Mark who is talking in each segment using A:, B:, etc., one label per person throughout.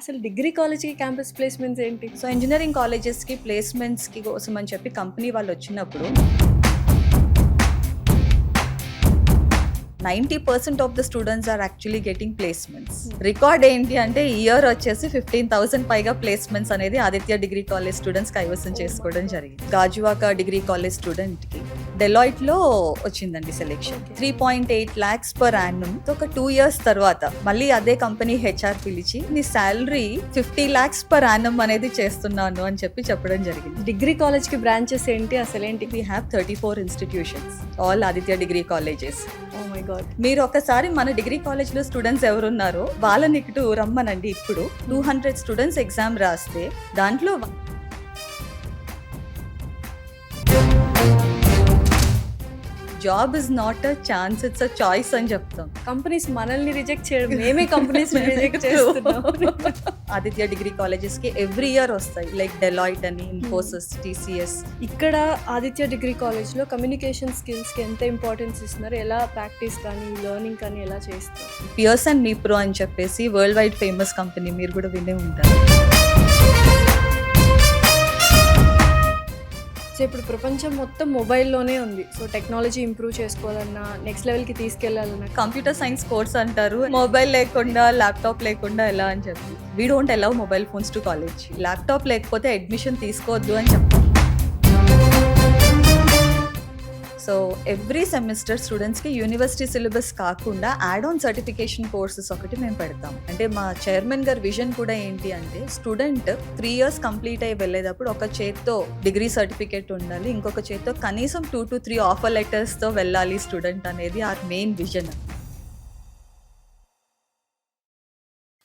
A: అసలు డిగ్రీ కాలేజ్కి campus placements ఏంటి?
B: సో ఇంజనీరింగ్ కాలేజెస్కి ప్లేస్మెంట్స్కి కోసం అని చెప్పి కంపెనీ వాళ్ళు వచ్చినప్పుడు ninety percent of the students are actually getting placements. Record ఏంటి అంటే ఇయర్ వచ్చేసి ఫిఫ్టీన్ థౌసండ్ పైగా ప్లేస్మెంట్స్ అనేది ఆదిత్య డిగ్రీ కాలేజ్ స్టూడెంట్స్ కైవసం చేసుకోవడం జరిగింది. గాజువాక డిగ్రీ కాలేజ్ స్టూడెంట్కి. డెలాయిట్లో వచ్చిందండి selection. Three point eight lakhs per annum ఒక టూ ఇయర్స్ తర్వాత. మళ్ళీ అదే కంపెనీ హెచ్ఆర్ పిలిచి నీ salary fifty lakhs per annum అనేది చేస్తున్నాను అని చెప్పి చెప్పడం జరిగింది.
A: డిగ్రీ కాలేజ్కి బ్రాంచెస్ ఏంటి? అసలు ఏంటి?
B: We have thirty four institutions all Aditya degree colleges మీరు ఒకసారి మన డిగ్రీ కాలేజ్లో స్టూడెంట్స్ ఎవరున్నారో వాళ్ళని ఇటు రమ్మనండి. ఇప్పుడు టూ హండ్రెడ్ స్టూడెంట్స్ ఎగ్జామ్ రాస్తే దాంట్లో job is not a chance it's a choice అని చెప్తాం.
A: కంపెనీస్ మనల్ని రిజెక్ట్ చేయడం మేమే కంపెనీస్ రిజెక్ట్ చేస్తున్నాం.
B: ఆదిత్య డిగ్రీ కాలేజెస్కి ఎవ్రీ ఇయర్ వస్తాయి లైక్ డెలాయిట్ అని ఇన్ఫోసిస్ టీసీఎస్
A: ఇక్కడ ఆదిత్య డిగ్రీ కాలేజ్లో కమ్యూనికేషన్ స్కిల్స్కి ఎంత ఇంపార్టెన్స్ ఇస్తున్నారు? ఎలా ప్రాక్టీస్ కానీ లెర్నింగ్ కానీ ఎలా చేస్తారు?
B: పియర్స్ అండ్ మీప్రో అని చెప్పేసి వరల్డ్ వైడ్ ఫేమస్ కంపెనీ మీరు కూడా వినే ఉంటారు.
A: సో ఇప్పుడు ప్రపంచం మొత్తం మొబైల్లోనే ఉంది. సో టెక్నాలజీ ఇంప్రూవ్ చేసుకోవాలన్నా నెక్స్ట్ లెవెల్కి తీసుకెళ్ళాలన్నా.
B: కంప్యూటర్ సైన్స్ కోర్స్ అంటారు. మొబైల్ లేకుండా ల్యాప్టాప్ లేకుండా ఎలా అని చెప్పి. We don't allow mobile phones to college laptop లేకపోతే అడ్మిషన్ తీసుకోవద్దు అని చెప్పి. సో ఎవ్రీ సెమిస్టర్ స్టూడెంట్స్కి యూనివర్సిటీ సిలబస్ కాకుండా యాడ్ ఆన్ సర్టిఫికేషన్ కోర్సెస్ ఒకటి మేము పెడతాం. అంటే మా చైర్మన్ గారి విజన్ కూడా ఏంటి అంటే స్టూడెంట్ త్రీ ఇయర్స్ కంప్లీట్ అయ్యి వెళ్ళేటప్పుడు ఒక చేత్తో డిగ్రీ సర్టిఫికేట్ ఉండాలి ఇంకొక చేత్తో కనీసం టూ టు త్రీ ఆఫర్ లెటర్స్తో వెళ్ళాలి స్టూడెంట్ అనేది our main vision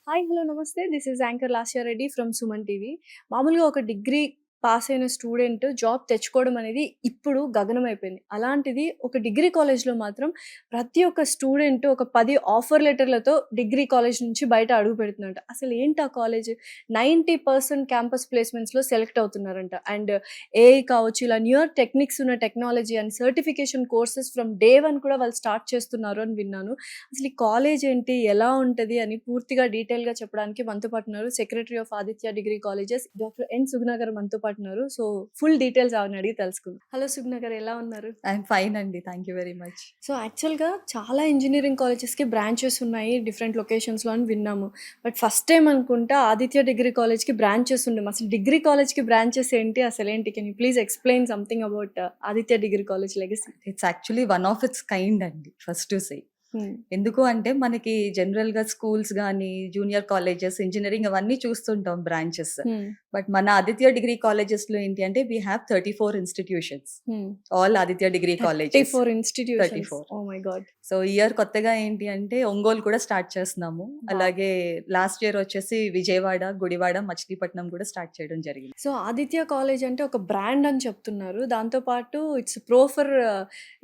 A: hi hello నమస్తే. This is anchor Lasya Reddy from Suman TV మామూలుగా ఒక డిగ్రీ పాస్ అయిన స్టూడెంట్ జాబ్ తెచ్చుకోవడం అనేది ఇప్పుడు గగనం అయిపోయింది అలాంటిది ఒక డిగ్రీ కాలేజ్లో మాత్రం ప్రతి ఒక్క స్టూడెంట్ ఒక పది ఆఫర్ లెటర్లతో డిగ్రీ కాలేజ్ నుంచి బయట అడుగు పెడుతున్నారంట అసలు ఏంటి ఆ కాలేజ్? నైంటీ పర్సెంట్ క్యాంపస్ ప్లేస్మెంట్స్లో సెలెక్ట్ అవుతున్నారంట. అండ్ ఏఐ కావచ్చు ఇలా న్యూయర్ టెక్నిక్స్ ఉన్న technology and certification courses from day one కూడా వాళ్ళు స్టార్ట్ చేస్తున్నారు అని విన్నాను. అసలు ఈ కాలేజ్ ఏంటి? ఎలా ఉంటుంది? అని పూర్తిగా డీటెయిల్గా చెప్పడానికి మనతో పాటున్నారు secretary of Aditya degree colleges doctor N Sugnagar మనతో పాటు ఉన్నారు సో ఫుల్ డీటెయిల్స్ ఆవిడ అడిగి తెలుసుకుందాం. హలో సుగ్నగర్ ఎలా ఉన్నారు?
B: ఐఎమ్ ఫైన్ అండి. Thank you very much.
A: So యాక్చువల్గా చాలా ఇంజనీరింగ్ కాలేజెస్కి బ్రాంచెస్ ఉన్నాయి డిఫరెంట్ లొకేషన్స్లో అని విన్నాము. బట్ ఫస్ట్ టైం అనుకుంటా ఆదిత్య డిగ్రీ కాలేజ్కి బ్రాంచెస్ ఉండము అసలు డిగ్రీ కాలేజ్కి బ్రాంచెస్ ఏంటి అసలు ఏంటి? Can you please explain something about Aditya degree college legacy
B: it's actually one of its kind అండి ఫస్ట్ టు సే ఎందుకు అంటే మనకి జనరల్గా స్కూల్స్ కానీ జూనియర్ కాలేజెస్ ఇంజనీరింగ్ అవన్నీ చూస్తుంటాం బ్రాంచెస్. బట్ మన ఆదిత్య డిగ్రీ కాలేజెస్లో ఏంటి అంటే we have thirty four institutions all Aditya degree colleges.
A: Four institutions
B: 34.
A: Oh my God
B: so year కొత్తగా ఏంటి అంటే ఒంగోలు కూడా స్టార్ట్ చేస్తున్నాము. అలాగే లాస్ట్ ఇయర్ వచ్చేసి విజయవాడ గుడివాడ మచిలీపట్నం కూడా స్టార్ట్ చేయడం జరిగింది.
A: సో ఆదిత్య కాలేజ్ అంటే ఒక బ్రాండ్ అని చెప్తున్నారు. దాంతో పాటు ఇట్స్ ప్రో ఫర్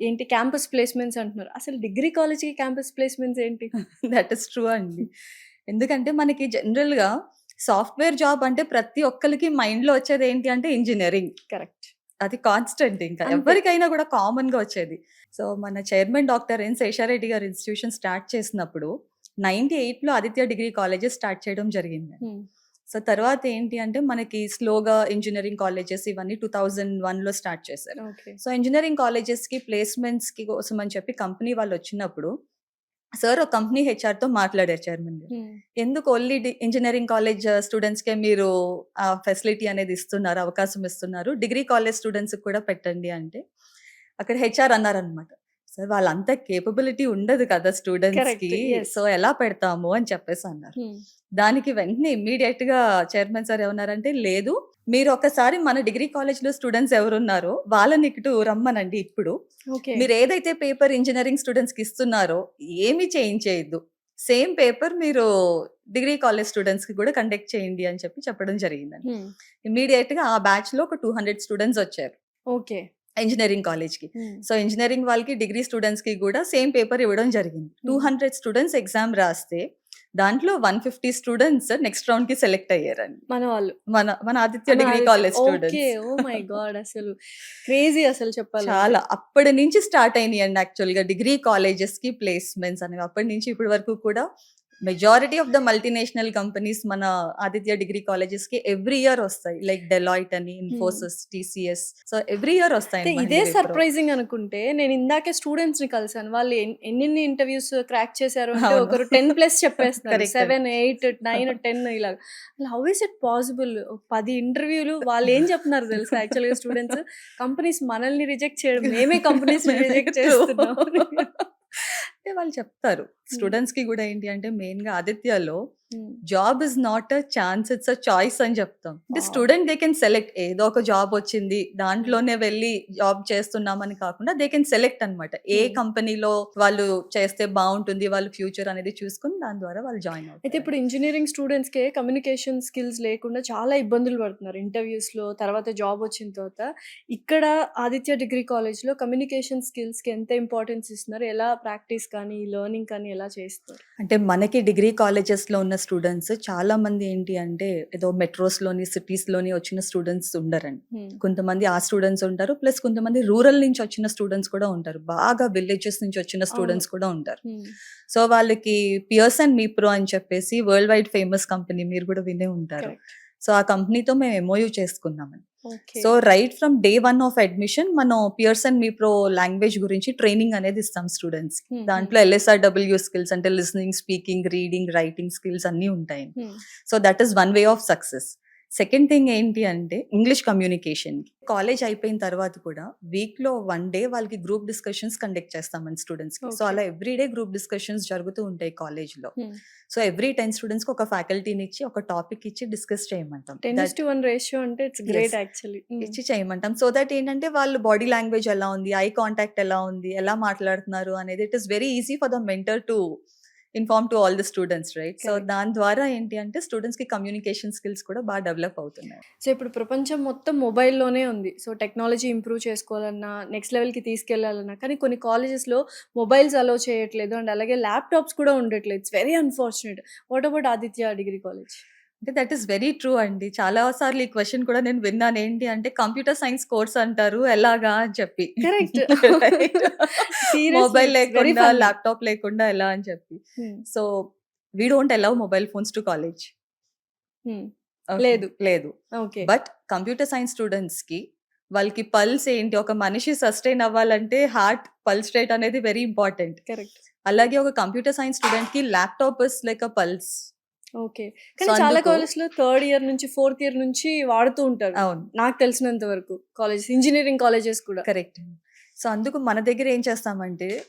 A: ఏంటి క్యాంపస్ ప్లేస్మెంట్స్ అంటున్నారు. అసలు డిగ్రీ కాలేజ్కి క్యాంపస్ ప్లేస్మెంట్స్ ఏంటి?
B: దట్ ఇస్ ట్రూ అండి. ఎందుకంటే మనకి జనరల్గా సాఫ్ట్వేర్ జాబ్ అంటే ప్రతి ఒక్కరికి మైండ్లో వచ్చేది ఏంటి అంటే ఇంజనీరింగ్
A: కరెక్ట్
B: అది కాన్స్టెంట్ ఇంకా. ఎవరికైనా కూడా కామన్గా వచ్చేది. సో మన చైర్మన్ డాక్టర్ ఎన్ శేషారెడ్డి గారు ఇన్స్టిట్యూషన్ స్టార్ట్ చేసినప్పుడు నైన్టీ ఎయిట్లో ఆదిత్య డిగ్రీ కాలేజెస్ స్టార్ట్ చేయడం జరిగింది సో తర్వాత ఏంటి అంటే మనకి స్లోగా ఇంజనీరింగ్ కాలేజెస్ ఇవన్నీ టూ థౌజండ్ వన్లో స్టార్ట్ చేశారు. సో ఇంజనీరింగ్ కాలేజెస్కి ప్లేస్మెంట్స్కి కోసం అని చెప్పి కంపెనీ వాళ్ళు వచ్చినప్పుడు సార్ ఒక కంపెనీ హెచ్ఆర్తో మాట్లాడారు చైర్మన్ ఎందుకు ఓన్లీ ఇంజనీరింగ్ కాలేజ్ స్టూడెంట్స్ కే మీరు ఆ ఫెసిలిటీ అనేది ఇస్తున్నారు అవకాశం ఇస్తున్నారు? డిగ్రీ కాలేజ్ స్టూడెంట్స్ కూడా పెట్టండి అంటే అక్కడ హెచ్ఆర్ అన్నారనమాట సార్ వాళ్ళంతా కేపబిలిటీ ఉండదు కదా
A: స్టూడెంట్స్కి.
B: సో ఎలా పెడతాము అని చెప్పేసి అన్నారు. దానికి వెంటనే ఇమ్మీడియట్గా చైర్మన్ సార్ ఏమన్నారంటే లేదు మీరు ఒకసారి మన డిగ్రీ కాలేజ్లో స్టూడెంట్స్ ఎవరున్నారో వాళ్ళని ఇటు రమ్మనండి ఇప్పుడు. మీరు ఏదైతే పేపర్ ఇంజనీరింగ్ స్టూడెంట్స్కి ఇస్తున్నారో ఏమి చేంజ్ చేయొద్దు. సేమ్ పేపర్ మీరు డిగ్రీ కాలేజ్ స్టూడెంట్స్కి కూడా కండక్ట్ చేయండి అని చెప్పి చెప్పడం జరిగిందండి. ఇమీడియట్గా ఆ బ్యాచ్లో ఒక టూ హండ్రెడ్ స్టూడెంట్స్ వచ్చారు.
A: ఓకే
B: ఇంజనీరింగ్ కాలేజ్కి. సో ఇంజనీరింగ్ వాళ్ళకి డిగ్రీ స్టూడెంట్స్కి కూడా సేమ్ పేపర్ ఇవ్వడం జరిగింది. టూ హండ్రెడ్ స్టూడెంట్స్ ఎగ్జామ్ రాస్తే దాంట్లో వన్ ఫిఫ్టీ స్టూడెంట్స్ నెక్స్ట్ రౌండ్కి సెలెక్ట్ అయ్యారండి.
A: మన వాళ్ళు.
B: మన మన Aditya degree college students
A: oh my god అసలు క్రేజీ అసలు చెప్పాలి
B: చాలా. అప్పటి నుంచి స్టార్ట్ అయినాయి అండి యాక్చువల్గా డిగ్రీ కాలేజెస్కి ప్లేస్మెంట్స్ అనేవి. అప్పటి నుంచి ఇప్పటి వరకు కూడా majority of the multinational companies మన ఆదిత్య డిగ్రీ కాలేజెస్కి ఎవ్రీ ఇయర్ వస్తాయి. లైక్ డెలాయిట్ అని Infosys TCS so every year వస్తాయి
A: ఇదే సర్ప్రైజింగ్ అనుకుంటే నేను ఇందాకే స్టూడెంట్స్ని కలిసాను వాళ్ళు ఎన్- ఎన్నెన్ని ఇంటర్వ్యూస్ క్రాక్ చేశారు అంటే. ఒకరు ten plus
B: Correct.
A: Seven eight nine ten ఇలా హౌ ఇస్ ఇట్ పాసిబుల్ పది ఇంటర్వ్యూలు వాళ్ళు ఏం చెప్తున్నారు తెలుసా యాక్చువల్గా స్టూడెంట్స్ కంపెనీస్ మనల్ని రిజెక్ట్ చేయడం. మేమే కంపెనీస్ రిజెక్ట్ చేస్తున్నాం.
B: అంటే వాళ్ళు చెప్తారు స్టూడెంట్స్కి కూడా ఏంటి అంటే మెయిన్గా ఆదిత్యలో. Job is not a chance it's a choice అని చెప్తాం. అంటే. స్టూడెంట్ దే కెన్ సెలెక్ట్ ఏదో ఒక జాబ్ వచ్చింది దాంట్లోనే వెళ్ళి జాబ్ చేస్తున్నామని కాకుండా దే కెన్ సెలెక్ట్ అన్నమాట. ఏ
A: Hmm.
B: కంపెనీలో వాళ్ళు చేస్తే బాగుంటుంది వాళ్ళ ఫ్యూచర్ అనేది చూసుకుని దాని ద్వారా వాళ్ళు జాయిన్
A: అయితే
B: అవుతారు
A: ఇప్పుడు ఇంజనీరింగ్ స్టూడెంట్స్కి కమ్యూనికేషన్ స్కిల్స్ లేకుండా చాలా ఇబ్బందులు పడుతున్నారు. ఇంటర్వ్యూస్లో తర్వాత జాబ్ వచ్చిన తర్వాత. ఇక్కడ ఆదిత్య డిగ్రీ కాలేజ్లో కమ్యూనికేషన్ స్కిల్స్కి ఎంత ఇంపార్టెన్స్ ఇస్తున్నారు? ఎలా ప్రాక్టీస్ కానీ లెర్నింగ్ కానీ ఎలా చేస్తారు?
B: అంటే మనకి డిగ్రీ కాలేజెస్లో ఉన్న స్టూడెంట్స్ చాలా మంది ఏంటి అంటే ఏదో మెట్రోస్లోని సిటీస్లోని వచ్చిన స్టూడెంట్స్ ఉండరండి. కొంతమంది ఆ స్టూడెంట్స్ ఉంటారు ప్లస్ కొంతమంది రూరల్ నుంచి వచ్చిన స్టూడెంట్స్ కూడా ఉంటారు. బాగా విలేజెస్ నుంచి వచ్చిన స్టూడెంట్స్ కూడా ఉంటారు. సో వాళ్ళకి పియర్స్ అండ్ మీప్రో అని చెప్పేసి వరల్డ్ వైడ్ ఫేమస్ కంపెనీ మీరు కూడా వినే ఉంటారు. సో ఆ కంపెనీతో మేము ఎంఓయూ చేసుకున్నామని so right from day one of admission మనం పియర్స్ అండ్ మీప్రో లాంగ్వేజ్ గురించి ట్రైనింగ్ అనేది ఇస్తాం స్టూడెంట్స్
A: Hmm,
B: దాంట్లో ఎల్ఎస్ఆర్డబ్ల్యూ స్కిల్స్ అంటే listening speaking reading writing skills అన్నీ ఉంటాయి so that is one way of success second thing ఏంటి అంటే ఇంగ్లీష్ కమ్యూనికేషన్ కాలేజ్ అయిపోయిన తర్వాత కూడా వీక్లో వన్ డే వాళ్ళకి గ్రూప్ డిస్కషన్స్ కండక్ట్ చేస్తామని స్టూడెంట్స్కి. సో. అలా ఎవ్రీ డే గ్రూప్ డిస్కషన్స్ జరుగుతూ ఉంటాయి కాలేజ్లో.
A: Hmm.
B: సో ఎవ్రీ టెన్ స్టూడెంట్స్కి ఒక ఫ్యాకల్టీని ఇచ్చి ఒక టాపిక్ ఇచ్చి డిస్కస్ చేయమంటాం.
A: రేషియో అంటే ఇట్స్ గ్రేట్. యాక్చువల్లీ
B: ఇచ్చి చేయమంటాం. సో దట్ ఏంటంటే వాళ్ళు బాడీ లాంగ్వేజ్ ఎలా ఉంది ఐ కాంటాక్ట్ ఎలా ఉంది ఎలా మాట్లాడుతున్నారు అనేది it is very easy for the mentor to inform to all the students right so. దాని ద్వారా ఏంటి అంటే స్టూడెంట్స్కి కమ్యూనికేషన్ స్కిల్స్ కూడా బాగా డెవలప్ అవుతున్నాయి.
A: సో ఇప్పుడు ప్రపంచం మొత్తం మొబైల్లోనే ఉంది. సో టెక్నాలజీ ఇంప్రూవ్ చేసుకోవాలన్నా నెక్స్ట్ లెవెల్కి తీసుకెళ్ళాలన్నా కానీ కొన్ని కాలేజెస్లో మొబైల్స్ అలో చేయట్లేదు. అండ్ అలాగే ల్యాప్టాప్స్ కూడా ఉండట్లేదు. It's very unfortunate what about Aditya degree college
B: అంటే దట్ ఈస్ వెరీ ట్రూ అండి. చాలా సార్లు ఈ క్వశ్చన్ కూడా నేను విన్నాను. ఏంటి అంటే కంప్యూటర్ సైన్స్ కోర్స్ అంటారు ఎలాగా అని చెప్పి. మొబైల్ లేకుండా. ల్యాప్టాప్ లేకుండా ఎలా అని చెప్పి. So we don't allow mobile phones to college లేదు. లేదు.
A: ఓకే
B: బట్ కంప్యూటర్ సైన్స్ స్టూడెంట్స్కి వాళ్ళకి పల్స్ ఏంటి? ఒక మనిషి సస్టైన్ అవ్వాలంటే హార్ట్ పల్స్ రేట్ అనేది వెరీ ఇంపార్టెంట్
A: కరెక్ట్
B: అలాగే ఒక కంప్యూటర్ సైన్స్ స్టూడెంట్కి laptop is like pulse
A: okay. కానీ చాలా కాలేజ్లో థర్డ్ ఇయర్ నుంచి ఫోర్త్ ఇయర్ నుంచి వాడుతూ ఉంటారు.
B: అవును.
A: నాకు తెలిసినంత వరకు కాలేజెస్ ఇంజనీరింగ్ కాలేజెస్ కూడా.
B: కరెక్ట్. సో అందుకు మన దగ్గర ఏం చేస్తామంటే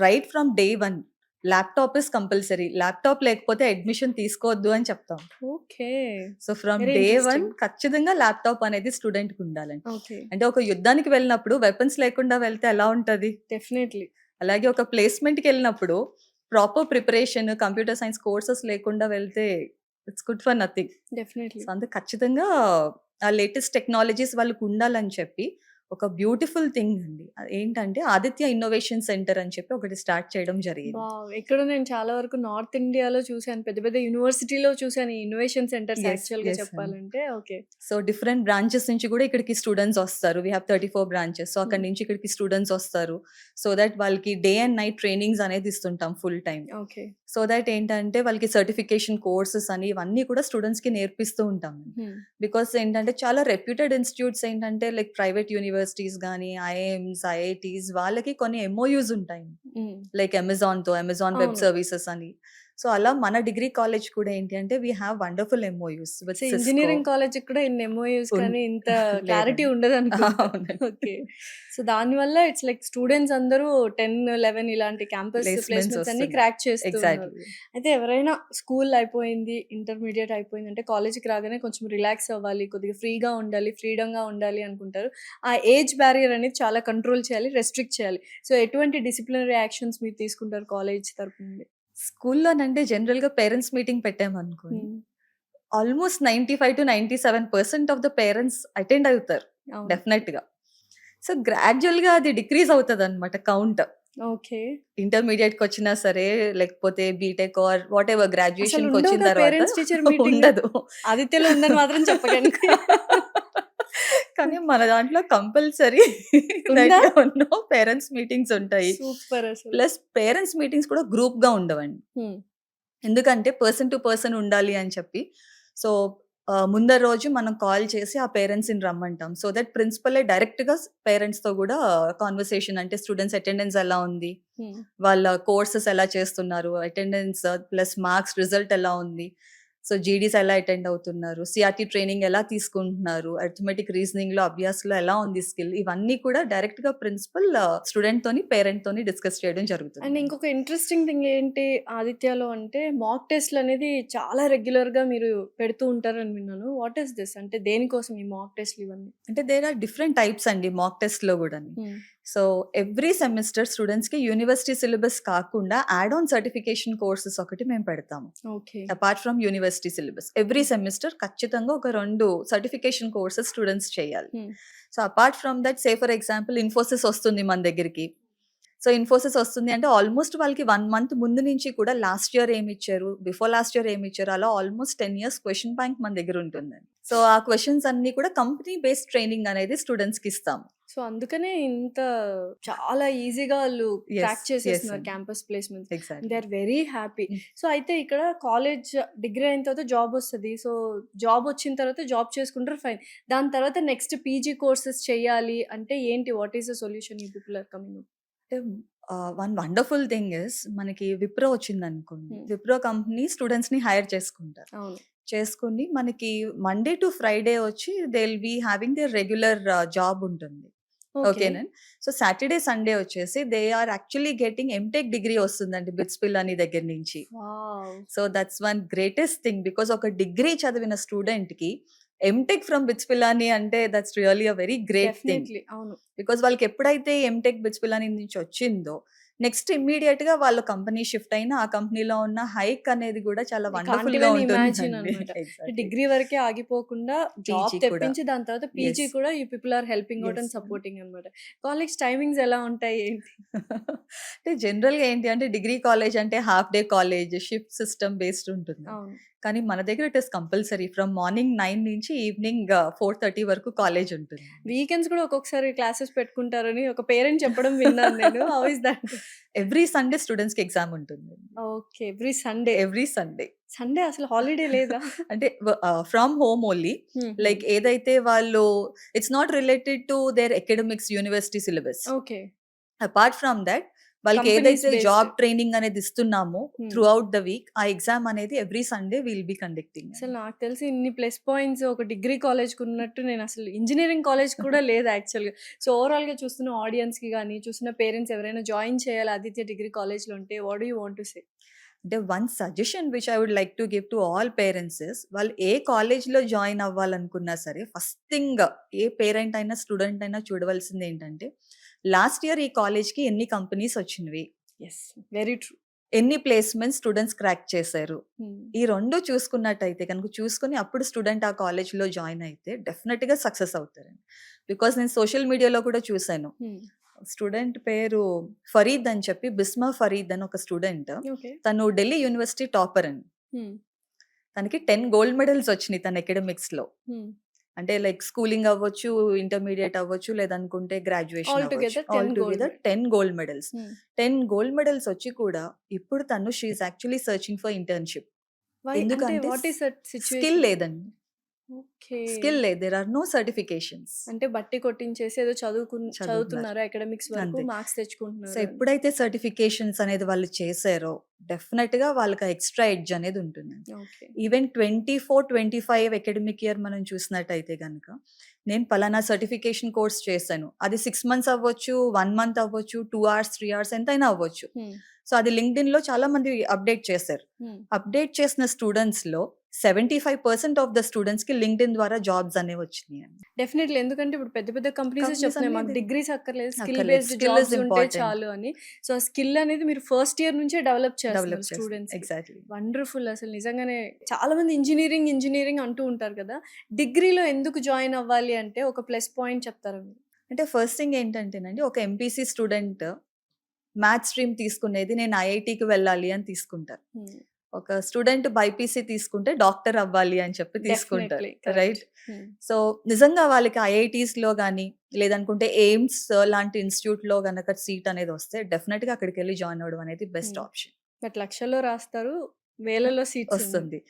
B: right from day one laptop is compulsory. Laptop లేకపోతే అడ్మిషన్ తీసుకోవద్దు అని చెప్తాం.
A: Okay.
B: So from day one. ఖచ్చితంగా ల్యాప్టాప్ అనేది స్టూడెంట్కి ఉండాలండి అంటే ఒక యుద్ధానికి వెళ్ళినప్పుడు వెపన్స్ లేకుండా వెళ్తే ఎలా ఉంటది?
A: డెఫినెట్లీ
B: అలాగే ఒక ప్లేస్మెంట్కి వెళ్ళినప్పుడు proper preparation computer science courses లేకుండా వెళ్తే it's good for nothing
A: definitely
B: అందుకు ఖచ్చితంగా ఆ లేటెస్ట్ టెక్నాలజీస్ వాళ్ళకు ఉండాలని చెప్పి ఒక బ్యూటిఫుల్ థింగ్ అండి ఏంటంటే ఆదిత్య ఇన్నోవేషన్ సెంటర్ అని చెప్పి ఒకటి స్టార్ట్ చేయడం జరిగింది
A: వావ్! ఎక్కడో నేను చాలా వరకు నార్త్ ఇండియాలో చూసాను. పెద్ద పెద్ద యూనివర్సిటీలో చూసాను ఈ ఇన్నోవేషన్ సెంటర్స్
B: yes అండి.
A: చెప్పాలంటే. ఓకే.
B: సో డిఫరెంట్ బ్రాంచెస్ నుంచి కూడా ఇక్కడికి స్టూడెంట్స్ వస్తారు we have thirty four branches so అక్కడి
A: Hmm.
B: నుంచి ఇక్కడికి స్టూడెంట్స్ వస్తారు సో దట్ వాళ్ళకి డే అండ్ నైట్ ట్రైనింగ్స్ అనేది ఇస్తుంటాం full time
A: okay.
B: So that ఏంటంటే వాళ్ళకి సర్టిఫికేషన్ కోర్సెస్ అని ఇవన్నీ కూడా స్టూడెంట్స్కి నేర్పిస్తూ ఉంటాం
A: హ్మ్.
B: బికాస్ ఏంటంటే చాలా రెప్యూటెడ్ ఇన్స్టిట్యూట్స్ ఏంటంటే లైక్ ప్రైవేట్ యూనివర్సిటీస్ కానీ ఐఐఎమ్స్ ఐఐటీస్ వాళ్ళకి కొన్ని ఎంఓయూస్ ఉంటాయి. లైక్ అమెజాన్తో అమెజాన్ వెబ్. సర్వీసెస్ అని సో అలా మన డిగ్రీ కాలేజ్ కూడా ఏంటి అంటే we have wonderful MOUs
A: engineering కాలేజ్‌కి కూడా ఇన్ని ఎంఓయూస్ కానీ ఇంత. క్లారిటీ.
B: అవునండి.
A: ఓకే. సో దానివల్ల ఇట్స్ లైక్ స్టూడెంట్స్ అందరూ 10, 11 ఇలాంటి క్యాంపస్ ప్లేస్‌మెంట్స్ అన్ని. క్రాక్ చేస్తూ ఉన్నారు.
B: ఎగ్జాక్ట్లీ
A: అయితే ఎవరైనా స్కూల్ అయిపోయింది, ఇంటర్మీడియేట్ అయిపోయింది అంటే కాలేజ్‌కి రాగానే కొంచెం రిలాక్స్ అవ్వాలి, కొద్దిగా ఫ్రీగా ఉండాలి, ఫ్రీడమ్‌గా ఉండాలి అనుకుంటారు. ఆ ఏజ్ బ్యారియర్ అనేది చాలా కంట్రోల్ చేయాలి, రెస్ట్రిక్ట్ చేయాలి. సో ఎటువంటి డిసిప్లినరీ యాక్షన్స్ మీరు తీసుకుంటారు కాలేజ్ తరపు నుండి?
B: స్కూల్లోనంటే జనరల్గా పేరెంట్స్ మీటింగ్ పెట్టామనుకోండి
A: హ్మ్.
B: Almost ninety five to ninety seven percent of the parents attend అవుతారు. డెఫినెట్గా సో గ్రాడ్యువల్గా అది డిక్రీజ్ అవుతుంది అనమాట కౌంట్
A: ఓకే.
B: ఇంటర్మీడియట్కి వచ్చినా సరే లేకపోతే బీటెక్ ఆర్ వాట్ ఎవర్
A: గ్రాడ్యుయేషన్కి
B: వచ్చిన తర్వాత? ఉండదు
A: ఆదిత్యలో ఉందని మాత్రం చెప్పకండి.
B: కానీ మన దాంట్లో కంపల్సరీ? పేరెంట్స్ మీటింగ్స్ ఉంటాయి. ప్లస్ పేరెంట్స్ మీటింగ్స్ కూడా గ్రూప్గా ఉండవండి. ఎందుకంటే పర్సన్ టు పర్సన్ ఉండాలి అని చెప్పి. సో ముందర రోజు మనం కాల్ చేసి ఆ పేరెంట్స్ని రమ్మంటాం. సో దట్ ప్రిన్సిపలే డైరెక్ట్గా పేరెంట్స్తో కూడా కాన్వర్సేషన్ అంటే స్టూడెంట్స్ అటెండెన్స్ ఎలా ఉంది? వాళ్ళ కోర్సెస్ ఎలా చేస్తున్నారు? అటెండెన్స్ ప్లస్ మార్క్స్ రిజల్ట్ ఎలా ఉంది? సో జీడీస్ ఎలా అటెండ్ అవుతున్నారు? సిఆర్టీ ట్రైనింగ్ ఎలా తీసుకుంటున్నారు? అర్థమెటిక్ రీజనింగ్లో అభ్యాసంలో ఎలా ఉంది స్కిల్ ఇవన్నీ కూడా డైరెక్ట్గా ప్రిన్సిపల్ స్టూడెంట్ తోని పేరెంట్ తోని డిస్కస్ చేయడం
A: అండ్
B: జరుగుతుంది
A: ఇంకొక ఇంట్రెస్టింగ్ థింగ్ ఏంటి ఆదిత్యలో అంటే మాక్ టెస్ట్లు అనేది చాలా రెగ్యులర్గా మీరు పెడుతూ ఉంటారని విన్నాను. వాట్ ఈస్ దిస్ అంటే దేనికోసం ఈ మాక్ టెస్ట్లు ఇవన్నీ?
B: అంటే దేర్ ఆర్ డిఫరెంట్ టైప్స్ అండి మాక్ టెస్ట్లో కూడా సో ఎవ్రీ సెమిస్టర్ స్టూడెంట్స్కి యూనివర్సిటీ సిలబస్ కాకుండా యాడ్ ఆన్ సర్టిఫికేషన్ కోర్సెస్ ఒకటి మేము పెడతాము.
A: Okay
B: apart from university syllabus every semester ఖచ్చితంగా ఒక రెండు సర్టిఫికేషన్ కోర్సెస్ స్టూడెంట్స్ చేయాలి. So apart from that say for example Infosys వస్తుంది మన దగ్గరికి. సో ఇన్ఫోసిస్ వస్తుంది అంటే ఆల్మోస్ట్ వాళ్ళకి వన్ మంత్ ముందు నుంచి కూడా లాస్ట్ ఇయర్ ఏమి ఇచ్చారు? బిఫోర్ లాస్ట్ ఇయర్ ఏమి ఇచ్చారు? అలా almost ten years question bank మన దగ్గర ఉంటుందండి. సో ఆ క్వశ్చన్స్ అన్ని కూడా కంపెనీ బేస్డ్ ట్రైనింగ్ అనేది స్టూడెంట్స్కి ఇస్తాము
A: సో అందుకనే ఇంత చాలా ఈజీగా వాళ్ళు క్రాక్ చేసేస్తున్నారు. Campus placements. They are very happy. So అయితే ఇక్కడ కాలేజ్ డిగ్రీ అయిన తర్వాత జాబ్ వస్తుంది. సో జాబ్ వచ్చిన తర్వాత జాబ్ చేసుకుంటారు ఫైన్. దాని తర్వాత నెక్స్ట్ పీజీ కోర్సెస్ చేయాలి అంటే ఏంటి? వాట్ ఈస్ ద సొల్యూషన్ ఈ పీపుల్ ఆర్ కమింగ్
B: అంటే వన్ వండర్ఫుల్ థింగ్ ఇస్ మనకి విప్రో వచ్చింది అనుకోండి. విప్రో కంపెనీ స్టూడెంట్స్ని హైర్ చేసుకుంటారు. చేసుకుని మనకి మండే టు ఫ్రైడే వచ్చి they will be having they regular job ఉంటుంది. ఓకేనా? సో సాటర్డే సండే వచ్చేసి they are actually getting MTech degree వస్తుందండి బిట్స్ పిల్లని దగ్గర నుంచి. So that's one greatest thing because ఒక డిగ్రీ చదివిన స్టూడెంట్కి ఎంటెక్ ఫ్రమ్ బిట్స్ పిల్లాని అంటే that's really a very great thing
A: అవును
B: బికాస్ వాళ్ళకి ఎప్పుడైతే ఎంటెక్ బిట్స్ పిల్లని నుంచి వచ్చిందో నెక్స్ట్ ఇమ్మీడియట్గా వాళ్ళ కంపెనీ షిఫ్ట్ అయిన ఆ కంపెనీలో ఉన్న హైక్ అనేది కూడా చాలా
A: వండర్ఫుల్గా
B: ఉంటుంది.
A: డిగ్రీ వరకే ఆగిపోకుండా జాబ్. తెప్పించి దాని తర్వాత పీజీ. కూడా ఈ people are helping out and. Supporting అనమాట కాలేజ్ టైమింగ్స్ ఎలా ఉంటాయి ఏంటి
B: అంటే జనరల్గా ఏంటి అంటే డిగ్రీ కాలేజ్ అంటే half day college shift system based ఉంటుంది కానీ మన దగ్గర it is compulsory from morning nine నుంచి ఈవినింగ్ ఫోర్ థర్టీ వరకు కాలేజ్ ఉంటుంది.
A: వీకెండ్స్ కూడా ఒక్కొక్కసారి క్లాసెస్ పెట్టుకుంటారని ఒక పేరెంట్ చెప్పడం విన్నాను నేను. How is that
B: every Sunday స్టూడెంట్స్కి ఎగ్జామ్ ఉంటుంది.
A: Okay every Sunday
B: every Sunday
A: Sunday అసలు హాలిడే లేదా?
B: అంటే ఫ్రమ్ హోమ్ ఓన్లీ లైక్ ఏదైతే వాళ్ళు it's not related to their academics university syllabus
A: okay
B: apart from that వాళ్ళకి ఏదైతే. జాబ్ ట్రైనింగ్ అనేది ఇస్తున్నామో. త్రూ అవుట్ ద వీక్ ఆ ఎగ్జామ్ అనేది every Sunday will be conducting
A: అసలు నాకు తెలిసి ఇన్ని ప్లస్ పాయింట్స్ ఒక డిగ్రీ కాలేజ్కు ఉన్నట్టు నేను అసలు ఇంజనీరింగ్ కాలేజ్ కూడా లేదు యాక్చువల్గా సో ఓవరాల్గా చూస్తున్న ఆడియన్స్కి కానీ చూస్తున్న పేరెంట్స్ ఎవరైనా జాయిన్ చేయాలి ఆదిత్య డిగ్రీ కాలేజ్లో ఉంటే what you want to say
B: అంటే one suggestion which I would like to give to all parents వాళ్ళు ఏ కాలేజ్లో జాయిన్ అవ్వాలనుకున్నా సరే ఫస్ట్ థింగ్ ఏ పేరెంట్ అయినా స్టూడెంట్ అయినా చూడవలసింది ఏంటంటే లాస్ట్ ఇయర్ ఈ కాలేజ్కి ఎన్ని కంపెనీస్ వచ్చినవి?
A: ఎస్ వెరీ ట్రూ
B: ఎన్ని ప్లేస్మెంట్స్ స్టూడెంట్స్ క్రాక్ చేశారు? ఈ రెండు చూసుకున్నట్టయితే కనుక చూసుకుని అప్పుడు స్టూడెంట్ ఆ కాలేజ్లో జాయిన్ అయితే డెఫినెట్గా సక్సెస్ అవుతారండి. బికాస్ నేను సోషల్ మీడియాలో కూడా చూశాను. స్టూడెంట్ పేరు ఫరీద్ అని చెప్పి బిస్మా ఫరీద్ అని ఒక స్టూడెంట్. తను ఢిల్లీ యూనివర్సిటీ టాపర్ అండి. తనకి టెన్ గోల్డ్ మెడల్స్ వచ్చినాయి తన ఎకడమిక్స్లో అంటే లైక్ స్కూలింగ్ అవ్వచ్చు ఇంటర్మీడియట్ అవ్వచ్చు లేదనుకుంటే graduation
A: Altogether 10
B: all
A: gold
B: together
A: medals.
B: Ten gold medals. Ten gold medals వచ్చి కూడా ఇప్పుడు తను she's actually searching for internship. ఎందుకంటే స్కిల్ లేదండి. స్కిల్ లేదు. There are no certifications.
A: అంటే బట్టి కొట్టించేసి ఏదో చదువుకు
B: చదువుతున్నారు.
A: అకాడమిక్స్ వరకు. మార్క్స్
B: సో
A: తెచ్చుకుంటున్నారు
B: ఎప్పుడైతే సర్టిఫికేషన్స్ అనేది వాళ్ళు చేశారో డెఫినెట్గా వాళ్ళకి ఎక్స్ట్రా ఎడ్జ్ అనేది ఉంటుంది even twenty four twenty five academic year మనం చూసినట్టయితే కనుక నేను పలానా సర్టిఫికేషన్ కోర్స్ చేశాను. అది సిక్స్ మంత్స్ అవ్వచ్చు వన్ మంత్ అవ్వచ్చు టూ అవర్స్ త్రీ అవర్స్ ఎంతైనా అవ్వచ్చు. సో అది లింక్డ్ఇన్లో చాలా మంది అప్డేట్ చేశారు. అప్డేట్ చేసిన స్టూడెంట్స్లో seventy five percent of the స్టూడెంట్స్కి లింక్డ్ఇన్ ద్వారా జాబ్స్ అనేవి వచ్చినాయి.
A: డెఫినెట్లీ ఎందుకంటే ఇప్పుడు పెద్ద పెద్ద కంపెనీస్ చెప్తున్నాయి మాకు డిగ్రీస్ అక్కర్లేదు స్కిల్. బేస్డ్ జాబ్స్ ఉంటే. చాలు అని. సో ఆ స్కిల్ అనేది మీరు ఫస్ట్ ఇయర్ నుంచే డెవలప్ చేస్తారు స్టూడెంట్స్
B: ఎగ్జాక్ట్లీ
A: వండర్ఫుల్ అసలు నిజంగానే చాలా మంది ఇంజనీరింగ్ ఇంజనీరింగ్ అంటూ ఉంటారు కదా. డిగ్రీలో ఎందుకు జాయిన్ అవ్వాలి అంటే ఒక ప్లస్ పాయింట్ చెప్తారా
B: అంటే ఫస్ట్ థింగ్ ఏంటంటేనండి ఒక ఎంపీసీ స్టూడెంట్ మ్యాథ్స్ స్ట్రీమ్ తీసుకునేది నేను ఐఐటికి వెళ్ళాలి అని తీసుకుంటారు. ఒక స్టూడెంట్ బైపీసీ తీసుకుంటే డాక్టర్ అవ్వాలి అని చెప్పి తీసుకుంటారు. రైట్ సో నిజంగా వాళ్ళకి ఐఐటీస్లో కానీ లేదనుకుంటే ఎయిమ్స్ లాంటి ఇన్స్టిట్యూట్లో గనక సీట్ అనేది వస్తే డెఫినెట్గా అక్కడికి వెళ్ళి జాయిన్ అవ్వడం అనేది బెస్ట్. ఆప్షన్
A: బట్ లక్షల్లో రాస్తారు వేలలో సీట్స్
B: వస్తుంది.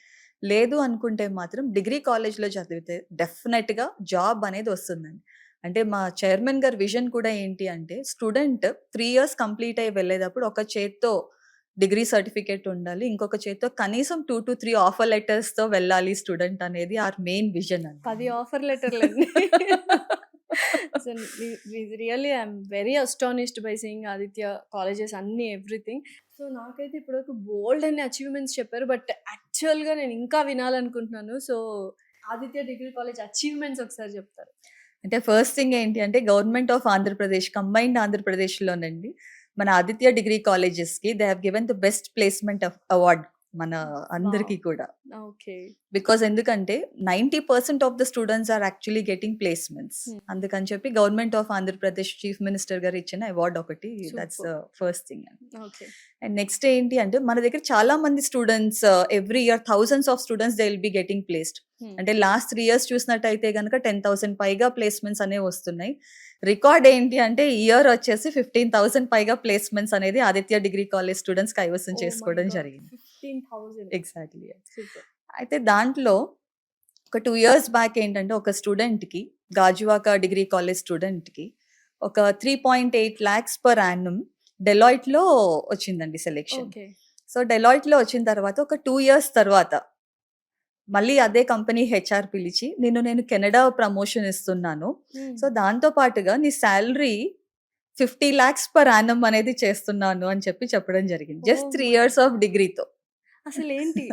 B: లేదు అనుకుంటే మాత్రం డిగ్రీ కాలేజ్లో చదివితే డెఫినెట్గా జాబ్ అనేది వస్తుందండి. అంటే మా చైర్మన్ గారి విజన్ కూడా ఏంటి అంటే స్టూడెంట్ త్రీ ఇయర్స్ కంప్లీట్ అయ్యి వెళ్ళేటప్పుడు ఒక చేత్తో డిగ్రీ సర్టిఫికేట్ ఉండాలి ఇంకొక చేత్తో కనీసం టూ టు త్రీ ఆఫర్ లెటర్స్తో వెళ్ళాలి స్టూడెంట్ అనేది ఆర్ మెయిన్ విజన్ అండి.
A: పది ఆఫర్ లెటర్లు so really I'm very astonished by seeing Aditya colleges అన్ని ఎవ్రీథింగ్. సో నాకైతే ఇప్పటివరకు బోల్డ్ అనే అచీవ్మెంట్స్ చెప్పారు బట్ యాక్చువల్గా నేను ఇంకా వినాలనుకుంటున్నాను. So Aditya degree college achievements ఒకసారి చెప్తారు.
B: అంటే ఫస్ట్ థింగ్ ఏంటి అంటే గవర్నమెంట్ ఆఫ్ ఆంధ్రప్రదేశ్ కంబైన్డ్ ఆంధ్రప్రదేశ్లోనండి మన Aditya degree కాలేజెస్కి they have given the best placement award మన అందరికీ కూడా.
A: ఓకే.
B: బికాస్ ఎందుకంటే ninety percent of the students are actually getting placements. అందుకని చెప్పి government of Andhra Pradesh chief minister garu ఇచ్చిన అవార్డ్ ఒకటి. That's. First thing and next ఏంటి అంటే మన దగ్గర చాలా మంది students every year thousands of students they will be getting placed అంటే లాస్ట్ త్రీ ఇయర్స్ చూసినట్టయితే కనుక టెన్ థౌసండ్ పైగా ప్లేస్మెంట్స్ అనేవి వస్తున్నాయి. రికార్డ్ ఏంటి అంటే ఇయర్ వచ్చేసి ఫిఫ్టీన్ థౌసండ్ పైగా ప్లేస్మెంట్స్ అనేది ఆదిత్య డిగ్రీ కాలేజ్ స్టూడెంట్స్ కైవసం
A: Oh
B: చేసుకోవడం జరిగింది.
A: ఫిఫ్టీన్
B: ఎగ్జాక్ట్లీ అయితే దాంట్లో ఒక టూ ఇయర్స్ బ్యాక్ ఏంటంటే ఒక స్టూడెంట్కి గాజువాక డిగ్రీ కాలేజ్ స్టూడెంట్కి ఒక three point eight lakhs per annum డెలాయిట్లో వచ్చిందండి సెలెక్షన్. సో డెలాయిట్లో వచ్చిన తర్వాత ఒక టూ ఇయర్స్ తర్వాత మళ్ళీ అదే కంపెనీ హెచ్ఆర్ పిలిచి నేను నేను కెనడా ప్రమోషన్ ఇస్తున్నాను. సో దాంతో పాటుగా నీ salary fifty lakhs per annum అనేది చేస్తున్నాను అని చెప్పి చెప్పడం జరిగింది. జస్ట్ త్రీ ఇయర్స్ ఆఫ్ డిగ్రీతో.
A: అసలు ఏంటి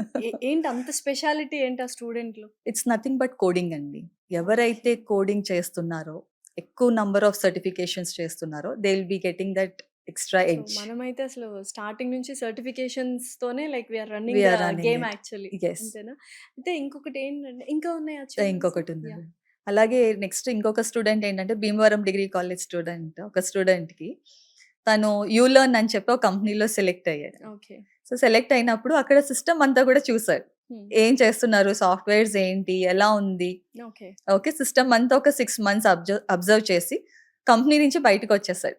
A: ఏంటి అంత స్పెషాలిటీ ఏంటి ఆ స్టూడెంట్లో
B: ఇట్స్ నథింగ్ బట్ కోడింగ్ అండి ఎవరైతే కోడింగ్ చేస్తున్నారో ఎక్కువ నంబర్ ఆఫ్ సర్టిఫికేషన్స్ చేస్తున్నారో they will be getting that extra edge
A: మనమైతే అసలు స్టార్టింగ్ నుంచి సర్టిఫికేషన్స్ తోనే like we're
B: We
A: running game. Actually. అంతేనా అయితే ఇంకొకటి ఏంటంటే ఇంకా ఉన్నాయి?
B: ఇంకొకటి ఉంది. అలాగే నెక్స్ట్ ఇంకొక స్టూడెంట్ ఏంటంటే భీమవరం డిగ్రీ కాలేజ్ స్టూడెంట్ ఒక స్టూడెంట్కి తను యూలర్న్ అని చెప్పి ఒక కంపెనీలో సెలెక్ట్ అయ్యాడు. సో సెలెక్ట్ అయినప్పుడు అక్కడ సిస్టమ్ అంతా కూడా చూసాడు. ఏం చేస్తున్నారు? సాఫ్ట్వేర్స్ ఏంటి? ఎలా ఉంది?
A: ఓకే.
B: సిస్టమ్ అంతా ఒక సిక్స్ మంత్స్ అబ్జర్వ్ చేసి కంపెనీ నుంచి బయటకు వచ్చేసాడు.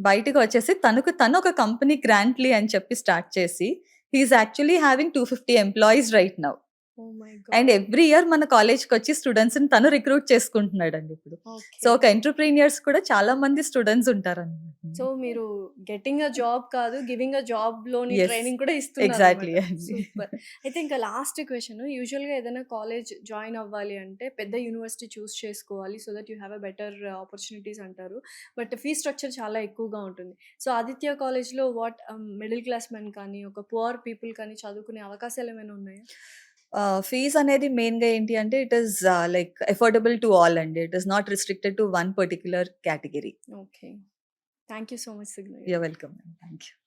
B: బయటకు వచ్చేసి తనకు తను ఒక కంపెనీ గ్రాంట్లీ అని చెప్పి స్టార్ట్ చేసి he's actually having two fifty employees right now. And every year మన కాలేజ్కి వచ్చి స్టూడెంట్స్ తను రిక్రూట్ చేసుకుంటున్నాడు అండి ఇప్పుడు సో ఒక ఎంటర్ప్రీనియర్స్ కూడా చాలా మంది స్టూడెంట్స్ ఉంటారన్నమాట.
A: సో మీరు గెటింగ్ అ జాబ్ కాదు గివింగ్ అ
B: జాబ్లోని.
A: ట్రైనింగ్ కూడా ఇస్తున్నారు
B: ఎగ్జాక్ట్లీ
A: సూపర్ అయితే ఇంకా లాస్ట్ క్వశ్చన్ యూజువల్గా ఏదైనా కాలేజ్ జాయిన్ అవ్వాలి అంటే పెద్ద యూనివర్సిటీ చూస్ చేసుకోవాలి so that you have a better opportunities అంటారు. బట్ ఫీ స్ట్రక్చర్ చాలా ఎక్కువగా ఉంటుంది. సో ఆదిత్య కాలేజ్లో వాట్ మిడిల్ క్లాస్ మెన్ కానీ ఒక పువర్ పీపుల్ కానీ చదువుకునే అవకాశాలు ఏమైనా ఉన్నాయా?
B: ఫీజ్ అనేది మెయిన్గా ఏంటి అంటే it is like affordable to all అండి. It is not restricted to one particular category
A: okay Thank you so much, Signa.
B: You're welcome. Thank you.